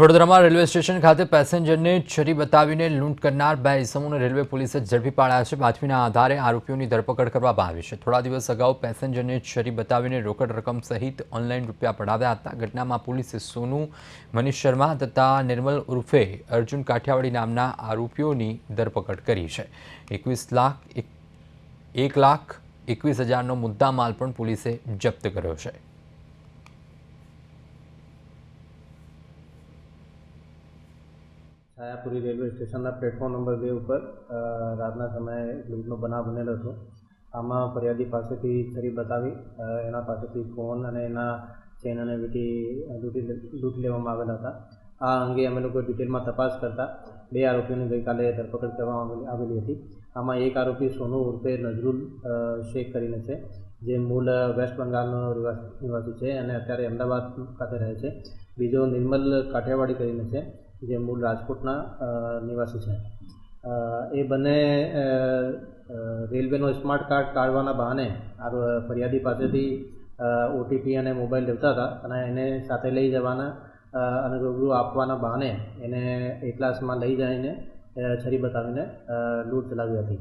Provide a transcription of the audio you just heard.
વડોદરામાં railway station ખાતે પેસેન્જરને છરી બતાવીને લૂંટ કરનાર બે ઇસમોને રેલવે પોલીસે ઝડપી પાડ્યા છે. બાતમીના આધારે આરોપીઓની ધરપકડ કરવામાં આવી છે. થોડા દિવસ અગાઉ પેસેન્જરને છરી બતાવીને રોકડ રકમ સહિત ઓનલાઈન રૂપિયા પડાવ્યા હતા. ઘટનામાં પોલીસે સોનુ, મનીષ શર્મા તથા નિર્મલ ઉર્ફે અર્જુન કાઠિયાવાડી નામના આરોપીઓની ધરપકડ કરી છે. એકવીસ લાખ, એક- લાખ એકવીસ હજારનો મુદ્દામાલ પણ પોલીસે જપ્ત કર્યો છે. છાયાપુરી રેલવે સ્ટેશનના પ્લેટફોર્મ નંબર બે ઉપર રાતના સમયે લૂંટનો બનાવ બનેલો હતો. આમાં ફરિયાદી પાસેથી છરી બતાવી એના પાસેથી ફોન અને એના ચેન અને વીટી લૂંટી લૂંટી લેવામાં આવેલા હતા. આ અંગે અમે લોકો ડિટેલમાં તપાસ કરતા બે આરોપીઓની ગઈકાલે ધરપકડ કરવામાં આવેલી- હતી. આમાં એક આરોપી સોનુ ઉર્ફે નજરુલ શેખ કરીને છે, જે મૂળ વેસ્ટ બંગાળનો નિવાસી છે અને અત્યારે અમદાવાદ ખાતે રહે છે. બીજો નિર્મલ કાઠિયાવાડી કરીને છે. જે મૂળ રાજકોટના નિવાસી છે. એ બંને રેલવેનો સ્માર્ટ કાર્ડ કાઢવાના બહાને આ ફરિયાદી પાસેથી ઓટીપી અને મોબાઈલ લેવતા હતા અને એને સાથે લઈ જવાના અને રૂબરૂ આપવાના બહાને એને એકલાસમાં લઈ જઈને છરી બતાવીને લૂંટ ચલાવી હતી.